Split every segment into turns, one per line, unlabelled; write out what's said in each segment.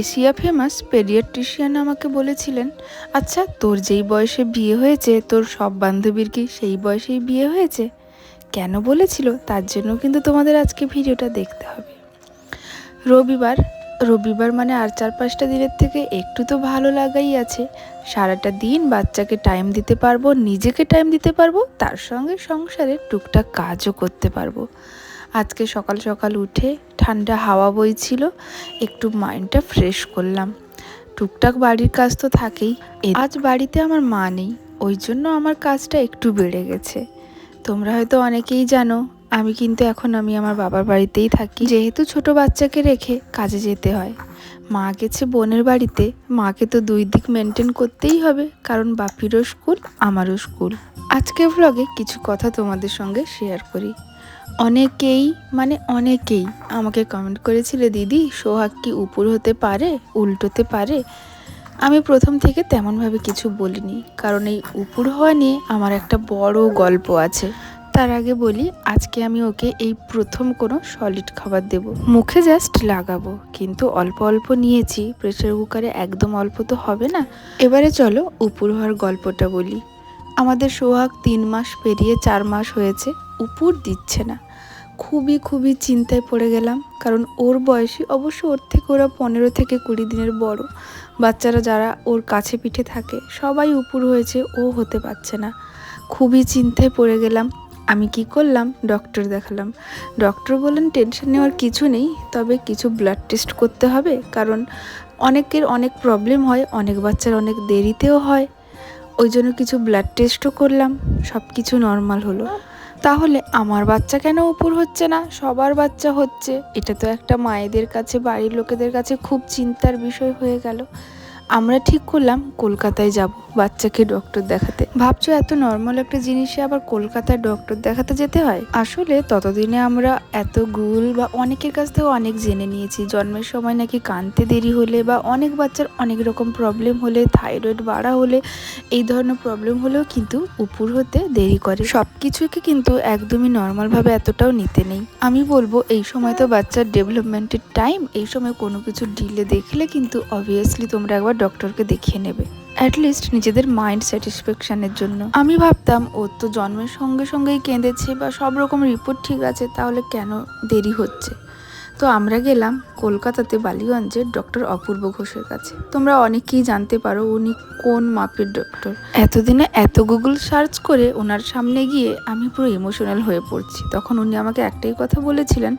Asia famous paediatrician আমাকে বলেছিলেন আচ্ছা তোর যেই বয়সে বিয়ে হয়েছে, তোর সব বান্ধবীর কি সেই বয়সেই বিয়ে হয়েছে? কেন বলেছিল? তার জন্য কিন্তু তোমাদের আজকে ভিডিওটা দেখতে হবে। রবিবার রবিবার মানে আর চার পাঁচটা দিনের থেকে একটু তো ভালো লাগাই আছে। সারাটা দিন বাচ্চাকে টাইম দিতে পারব, নিজেকে টাইম দিতে পারব, তার সঙ্গে সংসারে টুকটাক কাজও করতে পারব। আজকে সকাল সকাল উঠে ঠান্ডা হাওয়া বইছিল, একটু মাইন্ডটা ফ্রেশ করলাম। টুকটাক বাড়ির কাজ তো থাকেই আজ বাড়িতে আমার মা নেই, ওই জন্য আমার কাজটা একটু বেড়ে গেছে। তোমরা হয়তো অনেকেই জানো, আমি কিন্তু এখন আমি আমার বাবার বাড়িতেই থাকি। যেহেতু ছোট বাচ্চাকে রেখে কাজে যেতে হয় মা গেছে বোনের বাড়িতে। মাকে তো দুই দিক মেনটেন করতেই হবে, কারণ বাপিরও স্কুল আমারও স্কুল আজকের ব্লগে কিছু কথা তোমাদের সঙ্গে শেয়ার করি। অনেকেই মানে অনেকেই আমাকে কমেন্ট করেছিলে, দিদি, সোহাগ কি উপর হতে পারে, উল্টোতে পারে? আমি প্রথম থেকে তেমনভাবে কিছু বলিনি, কারণ এই উপর হওয়া নিয়ে আমার একটা বড় গল্প আছে। তার আগে বলি, আজকে আমি ওকে এই প্রথম কোনো সলিড খাবার দেব। মুখে জাস্ট লাগাবো, কিন্তু অল্প অল্প নিয়েছি প্রেসার কুকারে একদম অল্প তো হবে না। এবারে চলো উপর হওয়ার গল্পটা বলি। আমাদের সোহাগ তিন মাস পেরিয়ে চার মাস হয়েছে, উপর দিচ্ছে না। খুবই খুবই চিন্তায় পড়ে গেলাম, কারণ ওর বয়সী অবশ্য ওর থেকে ওরা পনেরো থেকে কুড়ি দিনের বড়। বাচ্চারা যারা ওর কাছে পিঠে থাকে, সবাই উপর হয়েছে, ও হতে পারছে না। খুবই চিন্তায় পড়ে গেলাম আমি কি করলাম? ডক্টর দেখালাম। ডক্টর বললেন টেনশন নেওয়ার কিছু নেই, তবে কিছু ব্লাড টেস্ট করতে হবে। কারণ অনেকের অনেক প্রবলেম হয়, অনেক বাচ্চার অনেক দেরিতেও হয়। ওই জন্য কিছু ব্লাড টেস্টও করলাম। সব কিছু নর্মাল হলো। তাহলে আমার বাচ্চা কেন উপর হচ্ছে না? সবার বাচ্চা হচ্ছে। এটা তো একটা মায়েদের কাছে, বাড়ির লোকেদের কাছে খুব চিন্তার বিষয় হয়ে গেল। আমরা ঠিক করলাম কলকাতায় যাব বাচ্চাকে ডক্টর দেখাতে। ভাবছ এত নর্মাল একটা জিনিসে আবার কলকাতায় ডক্টর দেখাতে যেতে হয়? আসলে ততদিনে আমরা এত গুল বা অনেকের কাছ থেকে অনেক জেনে নিয়েছি। জন্মের সময় নাকি কানতে দেরি হলে বা অনেক বাচ্চার অনেক রকম প্রবলেম হলে থাইরয়েড বাড়া হলে, এই ধরনের প্রবলেম হলেও কিন্তু উপর হতে দেরি করে। সব কিছুকে কিন্তু একদমই নর্মালভাবে এতটাও নিতে নেই। আমি বলব এই সময় তো বাচ্চার ডেভেলপমেন্টের টাইম এই সময় কোনো কিছু ডিলে দেখলে কিন্তু অবভিয়াসলি তোমরা একবার ডক্টরকে দেখিয়ে নেবে। অ্যাটলিস্ট নিজেদের মাইন্ড স্যাটিসফ্যাকশানের জন্য। আমি ভাবতাম, ও তো জন্মের সঙ্গে সঙ্গেই কেঁদেছে বা সব রকম রিপোর্ট ঠিক আছে, তাহলে কেন দেরি হচ্ছে? তো আমরা গেলাম কলকাতাতে বালিগঞ্জের ডক্টর অপূর্ব ঘোষের কাছে। তোমরা অনেকেই জানতে পারো উনি কোন মাপের ডক্টর। এতদিনে এত গুগল সার্চ করে ওনার সামনে গিয়ে আমি পুরো ইমোশনাল হয়ে পড়ছি। তখন উনি আমাকে একটাই কথা বলেছিলেন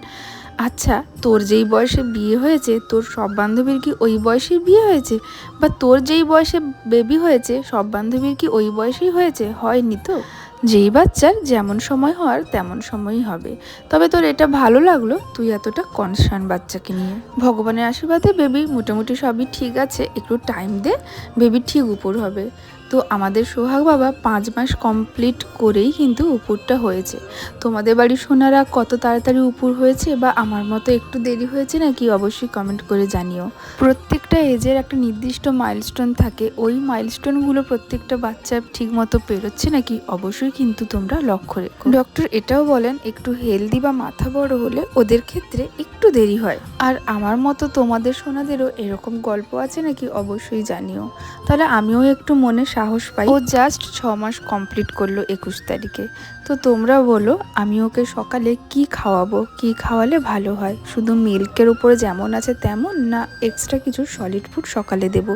আচ্ছা তোর যেই বয়সে বিয়ে হয়েছে, তোর সব বান্ধবীর কি ওই বয়সেই বিয়ে হয়েছে? বা তোর যেই বয়সে বেবি হয়েছে, সব বান্ধবীর কি ওই বয়সেই হয়েছে? হয়নি তো? যেই বাচ্চার যেমন সময় হওয়ার, তেমন সময়ই হবে। তবে তোর এটা ভালো লাগল, তুই এতটা কনসার্ন বাচ্চাকে নিয়ে। ভগবানের আশীর্বাদে বেবি মোটামুটি সবই ঠিক আছে, একটু টাইম দে বেবি ঠিক উপর হবে। তো আমাদের সোহাগ বাবা পাঁচ মাস কমপ্লিট করেই কিন্তু উপরটা হয়েছে। তোমাদের বাড়ির সোনারা কত তাড়াতাড়ি উপর হয়েছে বা আমার মতো একটু দেরি হয়েছে নাকি অবশ্যই কমেন্ট করে জানিও। প্রত্যেকটা এজের একটা নির্দিষ্ট মাইলস্টোন থাকে। ওই মাইলস্টোনগুলো প্রত্যেকটা বাচ্চা ঠিক মতো পেরোচ্ছে নাকি অবশ্যই কিন্তু তোমরা লক্ষ্য রেখো। ডক্টর এটাও বলেন, একটু হেলদি বা মাথা বড় হলে ওদের ক্ষেত্রে একটু দেরি হয়। আর আমার মতো তোমাদের সোনাদেরও এরকম গল্প আছে নাকি অবশ্যই জানিও। তাহলে আমিও একটু মনে সাহস পাই। ও জাস্ট ছ মাস কমপ্লিট করল একুশ তারিখে। তো তোমরা বলো, আমি ওকে সকালে কি খাওয়াবো? কি খাওয়ালে ভালো হয়? শুধু মিল্কের উপরে যেমন আছে তেমন না এক্সট্রা কিছু সলিড ফুড সকালে দেবো।